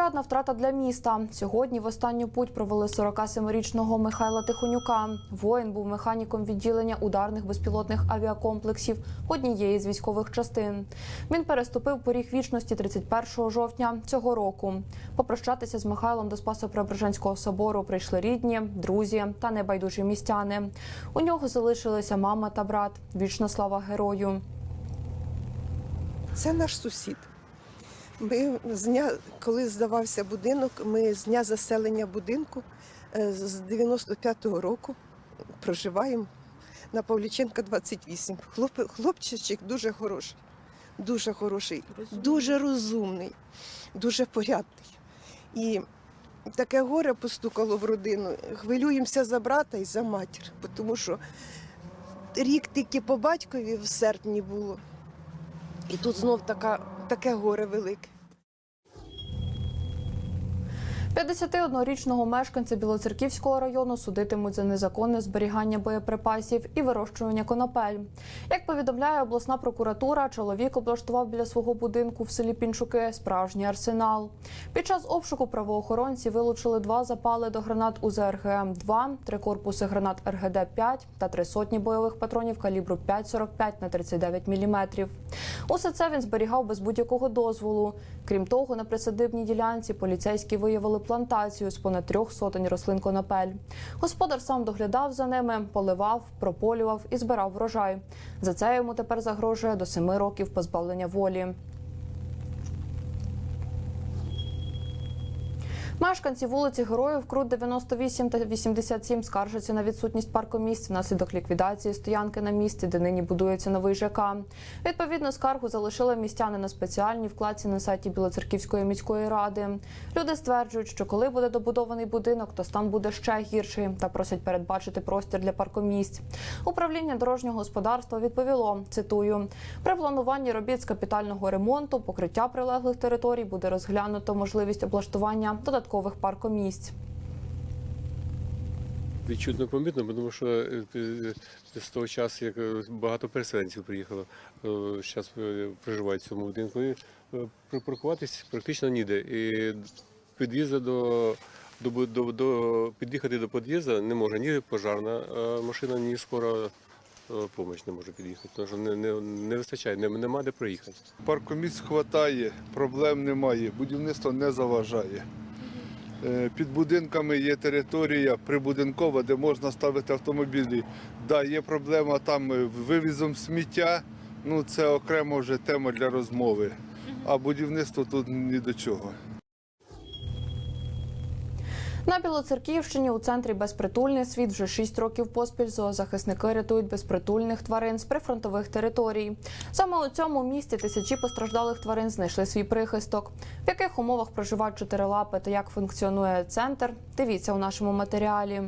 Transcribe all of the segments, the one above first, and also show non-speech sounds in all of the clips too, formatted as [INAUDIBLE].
Ще одна втрата для міста. Сьогодні в останню путь провели 47-річного Михайла Тихонюка. Воїн був механіком відділення ударних безпілотних авіакомплексів однієї з військових частин. Він переступив поріг вічності 31 жовтня цього року. Попрощатися з Михайлом до Спасо-Преображенського собору прийшли рідні, друзі та небайдужі містяни. У нього залишилися мама та брат. Вічна слава герою. Це наш сусід. Ми з дня, коли здавався будинок, ми з дня заселення будинку е, з 95-го року проживаємо на Павліченка 28. Хлоп, хлопчичок дуже хороший, дуже хороший, дуже розумний, дуже порядний. І таке горе постукало в родину. Хвилюємося за брата і за матір, тому що рік тільки по батькові в серпні було. І тут знов така, таке горе велике. 51-річного мешканця Білоцерківського району судитимуть за незаконне зберігання боєприпасів і вирощування конопель. Як повідомляє обласна прокуратура, чоловік облаштував біля свого будинку в селі Пінчуки справжній арсенал. Під час обшуку правоохоронці вилучили два запали до гранат УЗРГМ-2, три корпуси гранат РГД-5 та три сотні бойових патронів калібру 5,45 на 39 мм. Усе це він зберігав без будь-якого дозволу. Крім того, на присадибній ділянці поліцейські виявили плантацію з понад трьох сотень рослин конопель. Господар сам доглядав за ними, поливав, прополював і збирав врожай. За це йому тепер загрожує до семи років позбавлення волі. Мешканці вулиці Героїв Крут 98 та 87 скаржаться на відсутність паркомісць внаслідок ліквідації стоянки на місці, де нині будується новий ЖК. Відповідно, скаргу залишили містяни на спеціальній вкладці на сайті Білоцерківської міської ради. Люди стверджують, що коли буде добудований будинок, то стан буде ще гірший та просять передбачити простір для паркомісць. Управління дорожнього господарства відповіло: цитую: при плануванні робіт з капітального ремонту покриття прилеглих територій буде розглянуто можливість облаштування додаткових паркомісць. Відчутно помітно, тому що е, е, з того часу, як е, багато переселенців приїхало, зараз проживають в цьому будинку, і припаркуватись практично ніде. І під'їзду до, до, до, до, під'їхати до під'їзду не може ні пожарна машина, ні скора допомога не може під'їхати, тому що не, не, не вистачає, не- нема де проїхати. Паркомісць хватає, проблем немає, будівництво не заважає. Е, Під будинками є територія прибудинкова, де можна ставити автомобілі. Да, є проблема там е, вивізом сміття, ну це окремо вже тема для розмови. А будівництво тут ні до чого. На Білоцерківщині у центрі безпритульний світ вже шість років поспіль зоозахисники рятують безпритульних тварин з прифронтових територій. Саме у цьому місті тисячі постраждалих тварин знайшли свій прихисток. В яких умовах проживають чотирилапи та як функціонує центр? Дивіться у нашому матеріалі.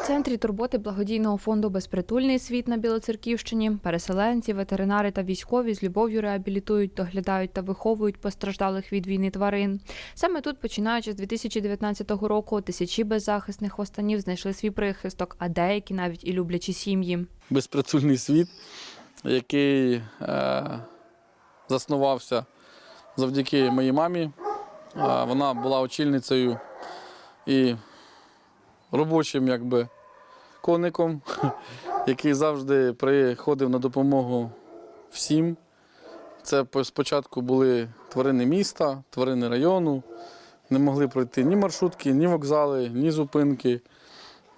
Центрі турботи благодійного фонду Безпритульний світ на Білоцерківщині переселенці, ветеринари та військові з любов'ю реабілітують, доглядають та виховують постраждалих від війни тварин. Саме тут, починаючи з 2019 року, тисячі беззахисних останів знайшли свій прихисток, а деякі навіть і люблячі сім'ї. безпритульний світ, який е, заснувався завдяки моїй мамі. Е, вона була очільницею і робочим якби, коником, [LAUGHS] який завжди приходив на допомогу всім. Це спочатку були тварини міста, тварини району. Не могли пройти ні маршрутки, ні вокзали, ні зупинки.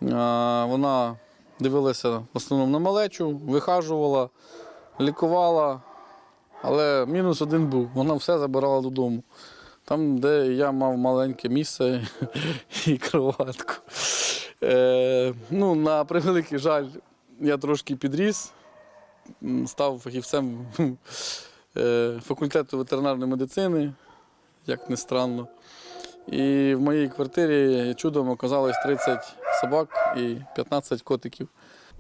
Вона дивилася в основному на малечу, вихажувала, лікувала. Але мінус один був, вона все забирала додому. Там, де я мав маленьке місце [LAUGHS] і кроватку. Е, ну, на превеликий жаль, я трошки підріс, став фахівцем [LAUGHS] е, факультету ветеринарної медицини, як не странно. І в моїй квартирі чудом оказалось 30 собак і 15 котиків.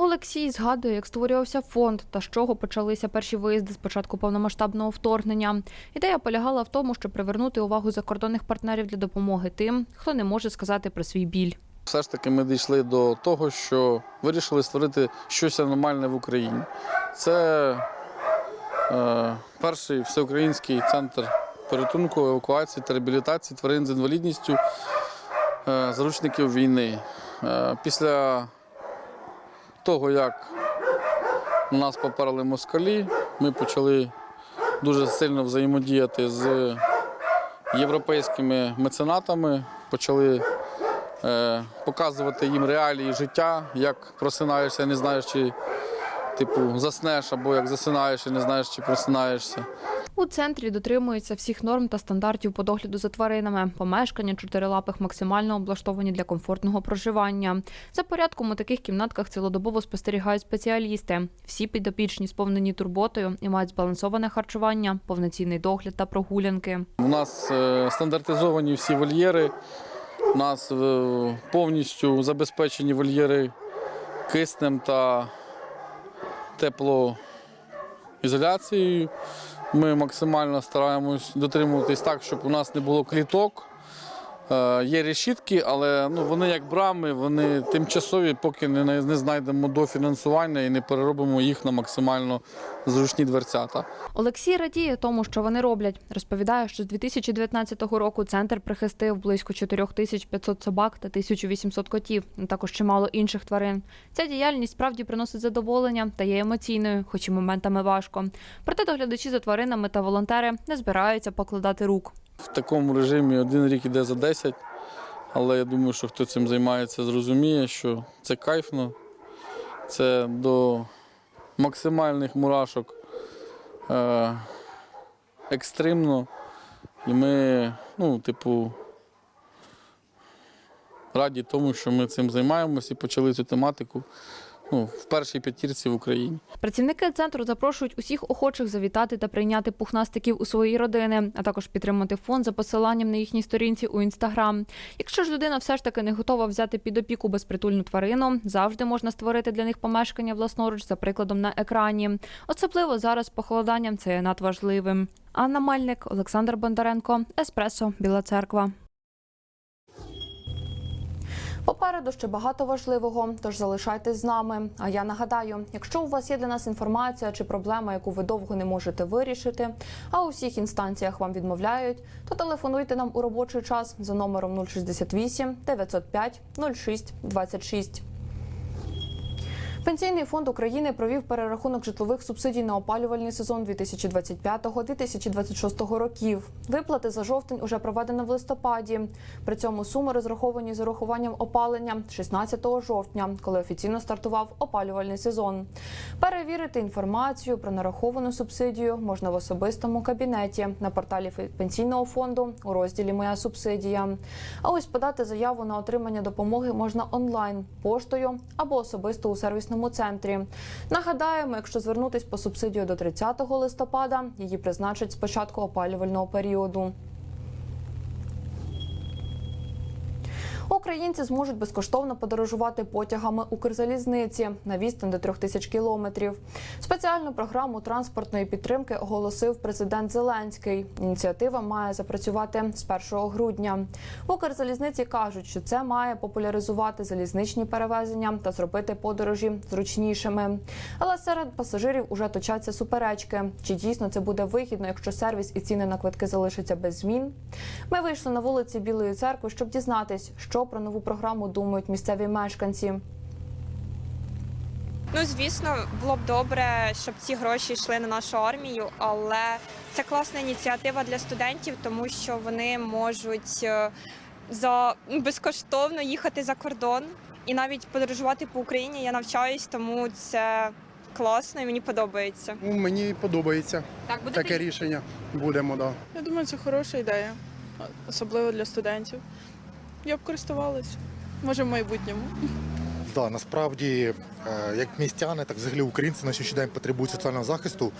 Олексій згадує, як створювався фонд та з чого почалися перші виїзди з початку повномасштабного вторгнення. Ідея полягала в тому, щоб привернути увагу закордонних партнерів для допомоги тим, хто не може сказати про свій біль. Все ж таки ми дійшли до того, що вирішили створити щось нормальне в Україні. Це е, перший всеукраїнський центр порятунку, евакуації та реабілітації тварин з інвалідністю е, заручників війни. Е, Після того, як нас поперли москалі, ми почали дуже сильно взаємодіяти з європейськими меценатами, почали е, показувати їм реалії життя, як просинаєшся, не знаєш, чи типу заснеш, або як засинаєш і не знаєш, чи просинаєшся. У центрі дотримуються всіх норм та стандартів по догляду за тваринами. Помешкання чотирилапих максимально облаштовані для комфортного проживання. За порядком у таких кімнатках цілодобово спостерігають спеціалісти. Всі підопічні сповнені турботою і мають збалансоване харчування, повноцінний догляд та прогулянки. У нас е, стандартизовані всі вольєри. У нас е, повністю забезпечені вольєри киснем та теплоізоляцією. Ми максимально стараємось дотримуватись так, щоб у нас не було кліток. Е, Є решітки, але ну, вони як брами, вони тимчасові, поки не, не знайдемо дофінансування і не переробимо їх на максимально зручні дверцята. Олексій радіє тому, що вони роблять. Розповідає, що з 2019 року центр прихистив близько 4500 собак та 1800 котів, а також чимало інших тварин. Ця діяльність справді приносить задоволення та є емоційною, хоч і моментами важко. Проте доглядачі за тваринами та волонтери не збираються покладати рук. В такому режимі один рік іде за 10, але я думаю, що хто цим займається, зрозуміє, що це кайфно, це до максимальних мурашок е, екстремно. І ми, ну, типу, раді тому, що ми цим займаємося і почали цю тематику ну, в першій п'ятірці в Україні. Працівники центру запрошують усіх охочих завітати та прийняти пухнастиків у свої родини, а також підтримати фонд за посиланням на їхній сторінці у інстаграм. Якщо ж людина все ж таки не готова взяти під опіку безпритульну тварину, завжди можна створити для них помешкання власноруч за прикладом на екрані. Особливо зараз похолоданням це є надважливим. Анна Мельник, Олександр Бондаренко, Еспресо, Біла Церква. Попереду ще багато важливого, тож залишайтесь з нами. А я нагадаю, якщо у вас є для нас інформація чи проблема, яку ви довго не можете вирішити, а у всіх інстанціях вам відмовляють, то телефонуйте нам у робочий час за номером 068 905 06 26. Пенсійний фонд України провів перерахунок житлових субсидій на опалювальний сезон 2025-2026 років. Виплати за жовтень уже проведено в листопаді. При цьому суми розраховані з урахуванням опалення 16 жовтня, коли офіційно стартував опалювальний сезон. Перевірити інформацію про нараховану субсидію можна в особистому кабінеті на порталі пенсійного фонду у розділі Моя субсидія. А ось подати заяву на отримання допомоги можна онлайн поштою або особисто у сервісному центрі. Нагадаємо, якщо звернутись по субсидію до 30 листопада, її призначать з початку опалювального періоду. Українці зможуть безкоштовно подорожувати потягами Укрзалізниці на відстань до трьох тисяч кілометрів. Спеціальну програму транспортної підтримки оголосив президент Зеленський. Ініціатива має запрацювати з 1 грудня. Укрзалізниці кажуть, що це має популяризувати залізничні перевезення та зробити подорожі зручнішими. Але серед пасажирів уже точаться суперечки. Чи дійсно це буде вигідно, якщо сервіс і ціни на квитки залишаться без змін? Ми вийшли на вулиці Білої церкви, щоб дізнатись, що про нову програму думають місцеві мешканці. Ну, звісно, було б добре, щоб ці гроші йшли на нашу армію, але це класна ініціатива для студентів, тому що вони можуть е, за безкоштовно їхати за кордон і навіть подорожувати по Україні. Я навчаюсь, тому це класно і мені подобається. Ну, Мені подобається Так, таке рішення. Будемо, да. Я думаю, це хороша ідея, особливо для студентів. Я б користувалась, може, в майбутньому. Да, насправді, е, як містяни, так взагалі українці на сьогоднішній день потребують соціального захисту.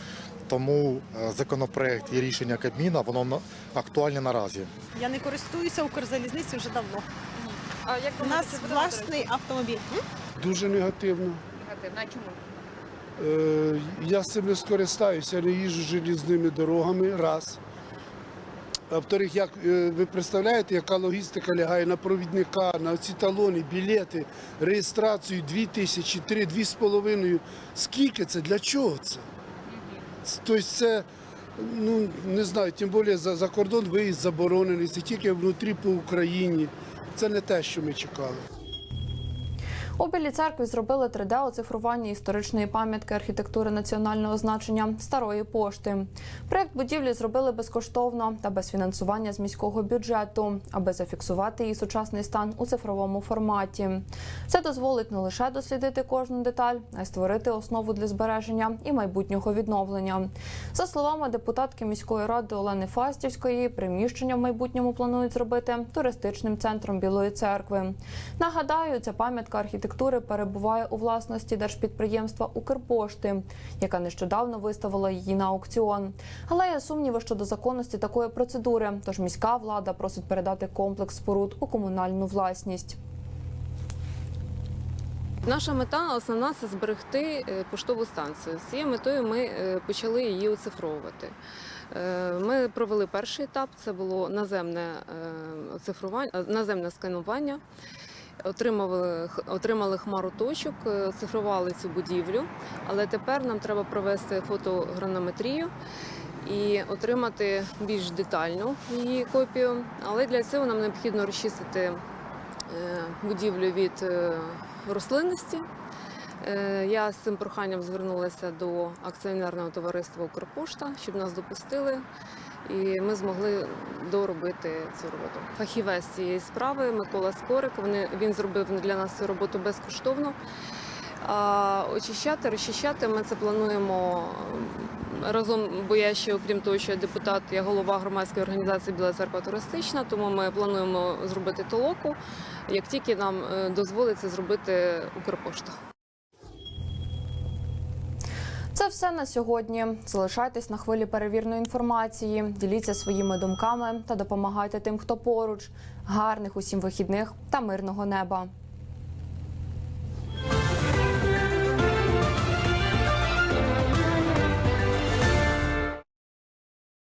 Тому е, законопроект і рішення Кабміна воно актуальне наразі. Я не користуюся Укрзалізницею вже давно. А як У нас власний автомобіль. Дуже негативно. негативно. Чому? Е, я з цим не скористаюся, не їжджу желізними дорогами. Раз. А вторих, як е, ви представляєте, яка логістика лягає на провідника, на ці талони, білети, реєстрацію 2 тисячі, 3, 2,5. Скільки це? Для чого це? Тобто це, ну не знаю, тим більше за, за кордон виїзд заборонений, це тільки внутрі по Україні. Це не те, що ми чекали. У Білій церкві зробили 3D-оцифрування історичної пам'ятки архітектури національного значення старої пошти. Проект будівлі зробили безкоштовно та без фінансування з міського бюджету, аби зафіксувати її сучасний стан у цифровому форматі. Це дозволить не лише дослідити кожну деталь, а й створити основу для збереження і майбутнього відновлення. За словами депутатки міської ради Олени Фастівської, приміщення в майбутньому планують зробити туристичним центром Білої церкви. Нагадаю, ця пам'ятка архітектури перебуває у власності держпідприємства Укрпошти, яка нещодавно виставила її на аукціон. Але є сумніви щодо законності такої процедури. Тож міська влада просить передати комплекс споруд у комунальну власність. Наша мета основна це зберегти е, поштову станцію. З цією метою ми е, почали її оцифровувати. Е, Ми провели перший етап, це було наземне оцифрування, наземне сканування. Отримали, отримали хмару точок, цифрували цю будівлю, але тепер нам треба провести фотогранометрію і отримати більш детальну її копію. Але для цього нам необхідно розчистити е, будівлю від е, рослинності. Е, Я з цим проханням звернулася до акціонерного товариства Укрпошта, щоб нас допустили, і ми змогли доробити цю роботу. Фахівець цієї справи Микола Скорик. Вони він зробив для нас цю роботу безкоштовно. А очищати, розчищати ми це плануємо разом, бо я ще, окрім того, що я депутат, я голова громадської організації Біла церква туристична, тому ми плануємо зробити толоку, як тільки нам е, дозволить це зробити Укрпошта. Це все на сьогодні. Залишайтесь на хвилі перевірної інформації, діліться своїми думками та допомагайте тим, хто поруч. Гарних усім вихідних та мирного неба.